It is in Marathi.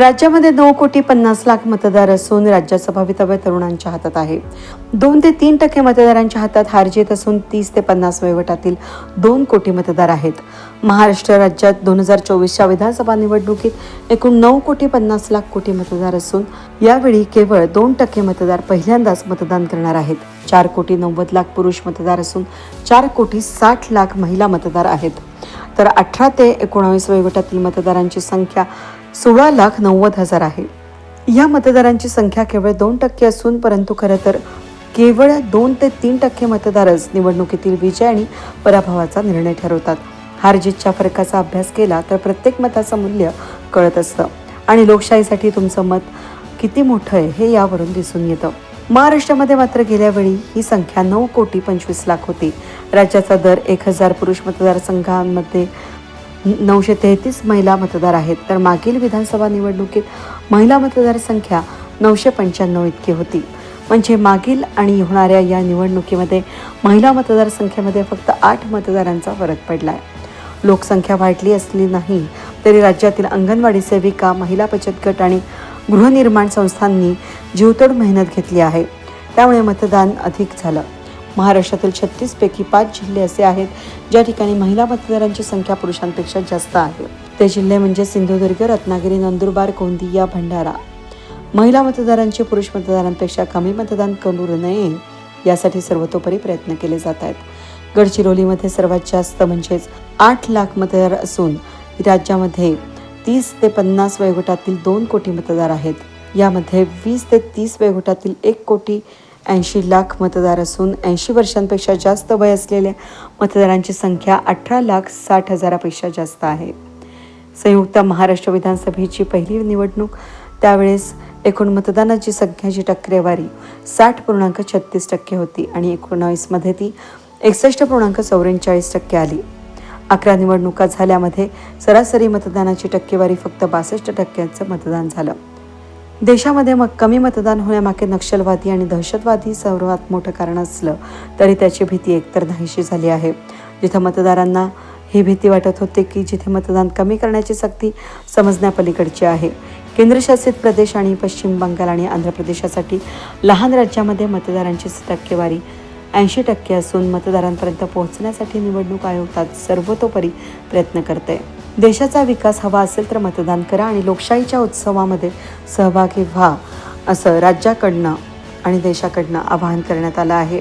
राज्यामध्ये नऊ कोटी पन्नास लाख मतदार असून राज्याचं भवितव्य तरुणांच्या हातात आहे. दोन ते तीन टक्के मतदारांच्या हातात हार जीत असून तीस ते पन्नास वयोगटातील दोन कोटी मतदार आहेत. महाराष्ट्र राज्यात दोन हजार चोवीसच्या विधानसभा निवडणुकीत एकूण नऊ कोटी पन्नास लाख कोटी मतदार असून यावेळी केवळ दोन टक्के मतदार पहिल्यांदाच मतदान करणार आहेत. चार कोटी नव्वद लाख पुरुष मतदार असून चार कोटी साठ लाख महिला मतदार आहेत. तर अठरा ते एकोणावीस वयोगटातील मतदारांची संख्या सोळा लाख नव्वद हजार आहे. या मतदारांची संख्या केवळ दोन टक्के असून परंतु खरं तर केवळ दोन ते तीन टक्के मतदारच निवडणुकीतील विजय आणि पराभवाचा निर्णय ठरवतात. हारजीतच्या फरकाचा अभ्यास केला तर प्रत्येक मताचं मूल्य कळत असतं. आणि लोकशाहीसाठी तुमचं मत किती मोठं आहे हे यावरून दिसून येतं. महाराष्ट्रामध्ये मात्र गेल्या वेळी ही संख्या नऊ कोटी पंचवीस लाख होती. राज्याचा दर एक हजार पुरुष मतदारसंघांमध्ये नऊशे तेहतीस महिला मतदार आहेत. तर मागील विधानसभा निवडणुकीत महिला मतदारसंख्या नऊशे पंच्याण्णव इतकी होती. म्हणजे मागील आणि होणाऱ्या या निवडणुकीमध्ये महिला मतदारसंख्येमध्ये फक्त आठ मतदारांचा फरक पडला आहे लोकसंख्या वाढली असली नाही तरी राज्यातील अंगणवाडी सेविका महिला बचत गट आणि गृहनिर्माण संस्थांनी जीवतोड मेहनत घेतली आहे. त्यामुळे मतदान अधिक झालं. महाराष्ट्रातील छत्तीसपैकी पाच जिल्हे असे आहेत ज्या ठिकाणी महिला मतदारांची संख्या पुरुषांपेक्षा जास्त आहे. ते जिल्हे म्हणजे सिंधुदुर्ग रत्नागिरी नंदुरबार गोंदिया भंडारा. महिला मतदारांचे पुरुष मतदारांपेक्षा कमी मतदान करू नये यासाठी सर्वतोपरी प्रयत्न केले जात आहेत. गडचिरोलीमध्ये सर्वात जास्त म्हणजेच आठ लाख मतदार असून राज्यामध्ये तीस ते पन्नास वयोगटातील दोन कोटी मतदार आहेत. यामध्ये वीस ते तीस वयोगटातील एक कोटी ऐंशी लाख मतदार असून ऐंशी वर्षांपेक्षा जास्त वय असलेल्या मतदारांची संख्या अठरा लाख साठ हजारापेक्षा जास्त आहे. संयुक्त महाराष्ट्र विधानसभेची पहिली निवडणूक त्यावेळेस एकूण मतदानाची संख्याची टक्केवारी साठ पूर्णांक छत्तीस टक्के होती आणि एकोणावीसमध्ये ती एकसष्ट पूर्णांक चौवेचाळीस टक्के आली. अकरा निवडणुका झाल्यामध्ये सरासरी मतदानाची टक्केवारी फक्त बासष्ट टक्क्यांचं मतदान झालं. देशामध्ये मग कमी मतदान होण्यामागे नक्षलवादी आणि दहशतवादी सर्वात मोठं कारण असलं तरी त्याची भीती एकतर नाहीशी झाली आहे. जिथं मतदारांना ही भीती वाटत होते की जिथे मतदान कमी करण्याची सक्ती समजण्यापलीकडची आहे. केंद्रशासित प्रदेश आणि पश्चिम बंगाल आणि आंध्र प्रदेशासाठी लहान राज्यामध्ये मतदारांची टक्केवारी ऐंशी टक्के असून मतदारांपर्यंत पोहोचण्यासाठी निवडणूक आयोग सर्वतोपरी प्रयत्न करते देशाचा विकास हवा असेल तर मतदान करा आणि लोकशाहीच्या उत्सवामध्ये सहभागी व्हा असं राज्याकडनं आणि देशाकडनं आवाहन करण्यात आलं आहे.